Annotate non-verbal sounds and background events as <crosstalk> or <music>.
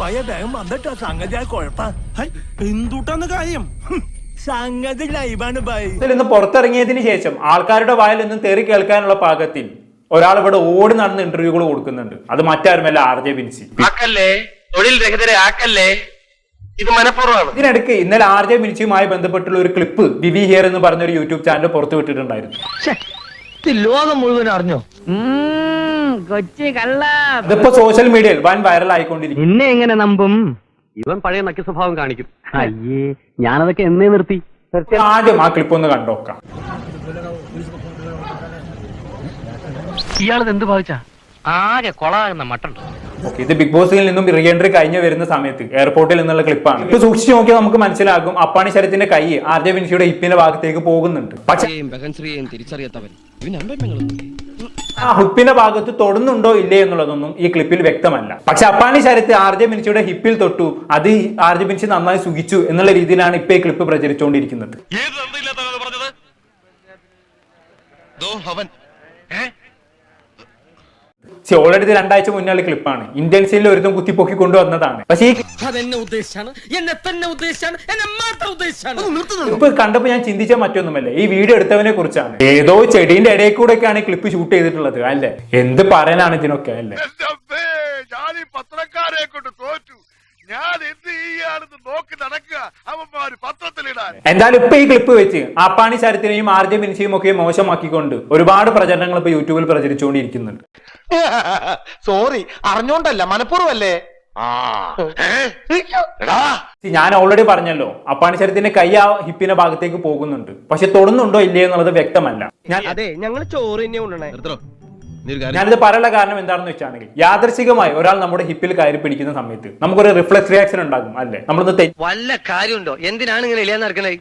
പയ്യ വേഗം വന്നിട്ടോ. സംഗതി ആ കുഴപ്പ. എന്തുട്ടാന്ന് കാര്യം. സംഗതി ലൈവാണ് ബൈ. ഇതിൽ പുറത്തിറങ്ങിയതിന് ശേഷം ആൾക്കാരുടെ വായിൽ നിന്നും തെറി കേൾക്കാനുള്ള പാകത്തിൽ ഒരാൾ ഇവിടെ ഓടി നടന്ന് ഇന്റർവ്യൂകൾ കൊടുക്കുന്നുണ്ട്. അത് മറ്റാരുമല്ല ആർ ജെ ബിൻസി. ആക്കല്ലേ? തൊഴിൽ രഹിതരെ ആക്കല്ലേ? ഇത് മനഃപൂർവമാണ്. ഇതിനിടയ്ക്ക് ഇന്നലെ ആർ ജെ ബിൻസിയുമായി ബന്ധപ്പെട്ടുള്ള ഒരു ക്ലിപ്പ് വിവി ഹിയർ എന്ന് പറഞ്ഞ ഒരു യൂട്യൂബ് ചാനൽ പുറത്തുവിട്ടിട്ടുണ്ടായിരുന്നു. ലോകം മുഴുവൻ അറിഞ്ഞോ? കൊച്ചി കള്ള. ഇതിപ്പോ സോഷ്യൽ മീഡിയയിൽ വൻ വൈറൽ ആയിക്കൊണ്ടിരിക്കും. നിന്നെ എങ്ങനെ നമ്പും? ഇവൻ പഴയ നക്കി സ്വഭാവം കാണിക്കും. അയ്യേ ഞാനതൊക്കെ എന്നേ നിർത്തി. ആദ്യം ആ ക്ലിപ്പ് ഒന്ന് കണ്ടോക്കാം. ഇയാളത് എന്ത് ഭാവിച്ചാ? ആകെ കൊളാകുന്ന മട്ടൺ. ഓക്കെ ഇത് ബിഗ് ബോസിൽ നിന്നും റീ എൻട്രി കഴിഞ്ഞ് വരുന്ന സമയത്ത് എയർപോർട്ടിൽ നിന്നുള്ള ക്ലിപ്പാണ് ഇപ്പൊ സൂക്ഷിച്ചു നോക്കിയാൽ നമുക്ക് മനസ്സിലാകും അപ്പാണി ശരത്തിന്റെ കൈ ആർ ജെ ഇപ്പിന്റെ ഭാഗത്തേക്ക് പോകുന്നുണ്ട്. പക്ഷേ തിരിച്ചറിയാത്തവൻ. ആ ഹുപ്പിന്റെ ഭാഗത്ത് തൊടുന്നുണ്ടോ ഇല്ലേ എന്നുള്ളതൊന്നും ഈ ക്ലിപ്പിൽ വ്യക്തമല്ല. പക്ഷെ അപ്പാനി ശരത്ത് ആർ ജെ മിനിച്ചിയുടെ ഹിപ്പിൽ തൊട്ടു അത് ആർ ജെ മിനിച്ച് നന്നായി സുഖിച്ചു എന്നുള്ള രീതിയിലാണ് ഇപ്പൊ ഈ ക്ലിപ്പ് പ്രചരിച്ചുകൊണ്ടിരിക്കുന്നത്. ഏത് അവൻ ഓൾറെഡി ഇത് രണ്ടാഴ്ച മുന്നേ ക്ലിപ്പാണ് ഇന്ത്യൻസിൽ ഒരുതും കുത്തിപ്പൊക്കി കൊണ്ടുവന്നതാണ് പക്ഷേ ഇപ്പൊ കണ്ടപ്പോ ഞാൻ ചിന്തിച്ച മറ്റൊന്നുമല്ല. ഈ വീഡിയോ എടുത്തവനെ കുറിച്ചാണ്. ഏതോ ചെടീന്റെ ഇടയിൽ കൂടെയൊക്കെയാണ് ഒക്കെയാണ് ക്ലിപ്പ് ഷൂട്ട് ചെയ്തിട്ടുള്ളത് അല്ലേ? എന്ത് പറയാനാണ് ഇതിനൊക്കെ അല്ലേ ഞാൻ ഈ പത്രക്കാരെ കൊണ്ട് തോറ്റു ഞാൻ എന്ത് ചെയ്യാണെന്ന് നോക്കി നടക്കുക അവന്മാര് പത്രത്തിലിടാൻ എന്തായാലും ഇപ്പൊ ഈ ക്ലിപ്പ് വെച്ച് അപ്പാണി ശരത്തിനെയും ആർ ജെ ബിൻസിയും ഒക്കെ മോശമാക്കിക്കൊണ്ട് ഒരുപാട് പ്രചരണങ്ങൾ ഇപ്പൊ യൂട്യൂബിൽ പ്രചരിച്ചുകൊണ്ടിരിക്കുന്നുണ്ട്. <laughs> സോറി അറിഞ്ഞോണ്ടല്ല മനഃപൂർവല്ലേ ഞാൻ ഓൾറെഡി പറഞ്ഞല്ലോ അപ്പാണി ശരത്തിന്റെ കൈ ആ ഹിപ്പിന്റെ ഭാഗത്തേക്ക് പോകുന്നുണ്ട്. പക്ഷെ തൊടുന്നുണ്ടോ ഇല്ലേ എന്നുള്ളത് വ്യക്തമല്ല. ഞാൻ അതെ ഞങ്ങൾ ചോറ് തന്നെ കൊണ്ടുവണേ ഞാനിത് പറയാനുള്ള കാരണം എന്താണെന്ന് വെച്ചാണെങ്കിൽ യാദർശികമായി ഒരാൾ നമ്മുടെ ഹിപ്പിൽ കയറി പിടിക്കുന്ന സമയത്ത് നമുക്കൊരു റിഫ്ലക്സ് റിയാക്ഷൻ ഉണ്ടാകും അല്ലേ? നമ്മളൊന്ന് വല്ല കാര്യമുണ്ടോ? എന്തിനാണ് ഇങ്ങനെ ഇല്ലാന്ന് നടക്കണേ?